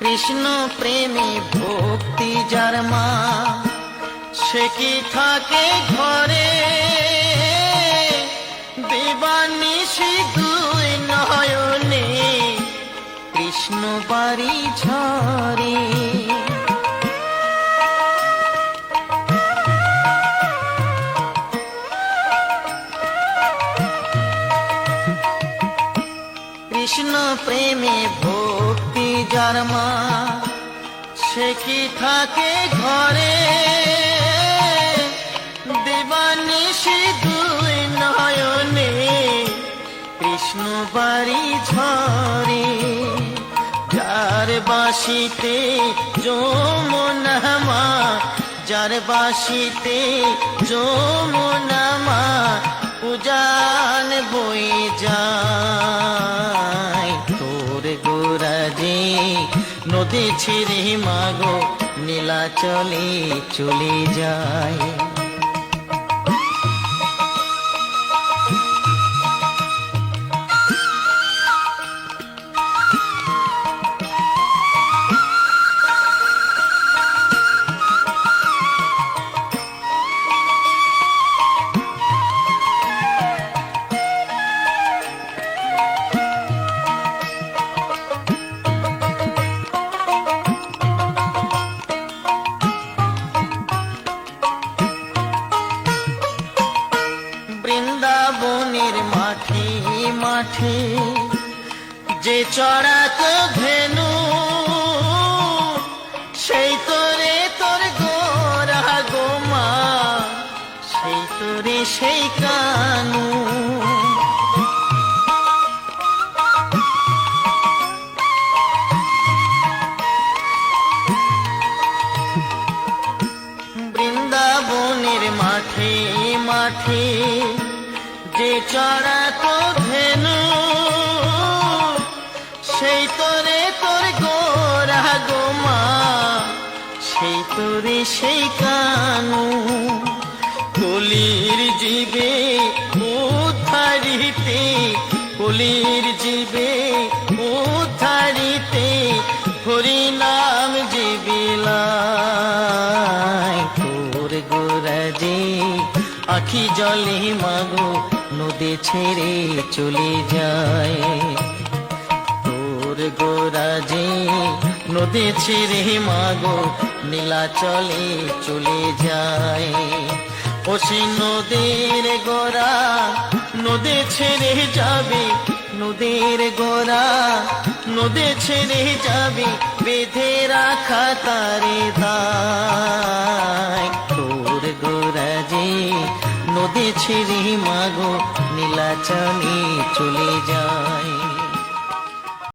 কৃষ্ণ প্রেমে ভক্তি যার মা, সে কি থাকে ঘরে? দেবানিশি দুই নয়নে কৃষ্ণ বাড়ি ঝরে। কৃষ্ণ প্রেমে ভক্তি যার মা, সে কি থাকে ঘরে? দেবানিশি দুই নয়নে, কৃষ্ণ বাড়ি ঝরে। যার বাসিতে যমুনামা যার বাসিতে যমুনামা উজান বই নদী ছিঁড়ে মাগো নীলা চলে চলে যায়। বৃন্দাবনের মাঠে মাঠে যে চড়াত ধেনু সেই তোরে তোর গোরা গোমা সেই তোরে সেই কানু। মাঠে যে চড়া তো ধেনু সেই তোরে তোর গোরা গোমা সেই তোরে সেই কানু। কলির জীবে উদ্ধারিতে কলির জীবে উদ্ধারিতে হরি আখি জলে মাগো, নদী ছেড়ে চলে যায়। তোর গোরাজে নদী ছেড়ে মাগো, নীলা চলে চলে যায়। ওসি নদীর গোরা নদী ছেড়ে যাবে, নদীর গোরা নদী ছেড়ে যাবে, বেঁধে রাখা তারে দায় ছেড়ে মাগো নীলাচলে চলে যায়।